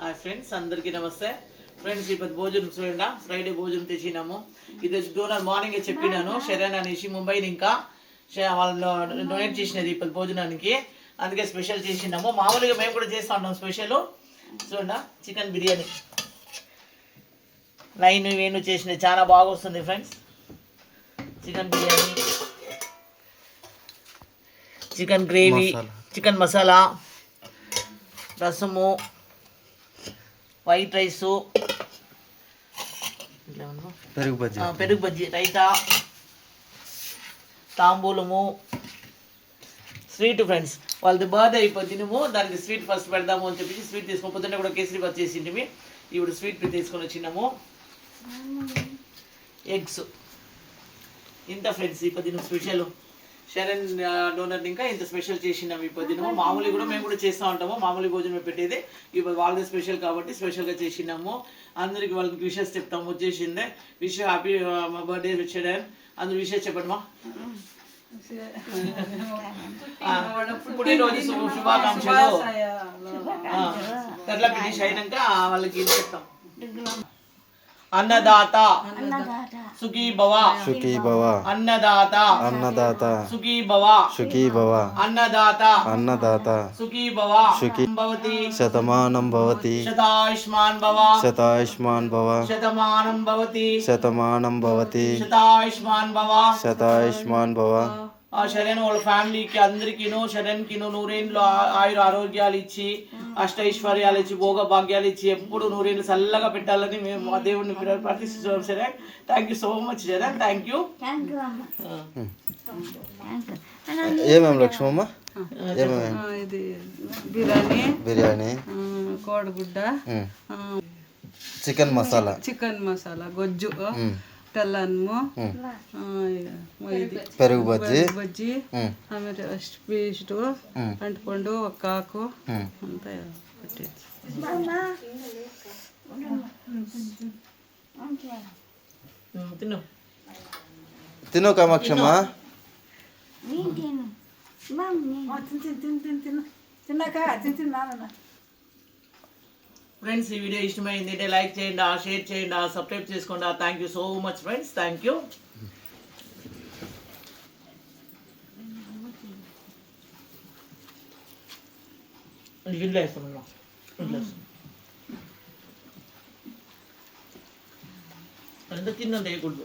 Hi friends అందరికీ నమస్తే. Friends ఇప్పుడు భోజనం చూడండి. ఫ్రైడే భోజనం తెచ్చినాము. ఇది డోనర్ మార్నింగ్ చెప్పినాను. శరణ్ అనేసి ముంబై ఇంకా వాళ్ళు డొనేట్ చేసినది ఇప్పుడు భోజనానికి. అందుకే స్పెషల్ చేసినాము. మామూలుగా మేము కూడా చేస్తా ఉంటాం స్పెషల్ చూడండి. చికెన్ బిర్యానీ. లైన్ వేణు చేసినది చాలా బాగా వస్తుంది friends chicken biryani. Chicken gravy chicken masala రసము. White rice? పెరుగు బజ్జీ. పెరుగు బజ్జీ రైతా తాంబూలము. స్వీట్ ఫ్రెండ్స్ వాళ్ళది బర్త్డే అయిపోతున్నాము దానికి స్వీట్ ఫస్ట్ పెడదాము అని చెప్పి స్వీట్ తీసుకొని పొద్దున్నే కూడా కేసరి బాత్ చేసింటిమి. ఇప్పుడు స్వీట్ తీసుకొని వచ్చినాము. ఎగ్స్ ఇంత ఫ్రెండ్స్ పొద్దున స్పెషల్ శరణ్ డోనర్ ఇంకా ఇంత స్పెషల్ చేసినాము ఈ పొద్దున. మామూలు కూడా మేము కూడా చేస్తూ ఉంటాము. మామూలు భోజనం పెట్టేది. ఇప్పుడు వాళ్ళది స్పెషల్ కాబట్టి స్పెషల్గా చేసినాము అందరికి వాళ్ళకి విషెస్ చెప్తాము. వచ్చేసిందే. Wish happy birthday Sharan. అందరు విషెస్ చెప్పండి మా. పుట్టినరోజు శుభాకాంక్షలు. అట్లా ఫినిష్ అయినాక వాళ్ళకి చెప్తాం? అన్నదాత సుఖీ భవ సుఖీ భవ అన్నదాత అన్నదాత సుఖీ భవ సుఖీ భవ అన్నదాత అన్నదాత సుఖీ భవ సుఖీ భవతి శతమానం భవతి శతాయుష్మాన్ భవ శతాయుష్మాన్ భవ శతమానం భవతి శతమానం భవతి శతాయుష్మాన్ భవ శతాయుష్మాన్ భవ శరణ్ వాళ్ళ ఫ్యామిలీకి అందరికీను శరణ్కిను నూరేళ్ళు ఆయుర ఆరోగ్యాలు ఇచ్చి అష్టైశ్వర్యాలు ఇచ్చి భోగ భాగ్యాలు ఇచ్చి ఎప్పుడు నూరేళ్ళు చల్లగా పెట్టాలని మేము ఆ దేవుడిని ప్ర- ప్రార్థిస్తున్నాం Saran. Thank you so much Saran. Thank you ఏమేమి లక్ష్మమ్మ? ఏమేమి ఆ, ఇది బిర్యానీ. కోడిగుడ్డ. చికెన్ మసాలా చికెన్ మసాలా గొజ్జు. పెరుగు బజ్జీ. బజ్జీ. ఆమె ఉమ్. అంటుపండు ఒక ఆకు ఉమ్. అంతా పెట్టేది ఉమ్, తిను. తిను కామాక్షమ్మ. ఫ్రెండ్స్ ఈ వీడియో ఇష్టమైంది అంటే లైక్ చేయండి షేర్ చేయండి సబ్స్క్రైబ్ చేసుకోండి. Thank you so much friends thank you ఇంట్లో వేస్తాం ఇంట్లో ఎంత తిన్నది వేయకూడదు.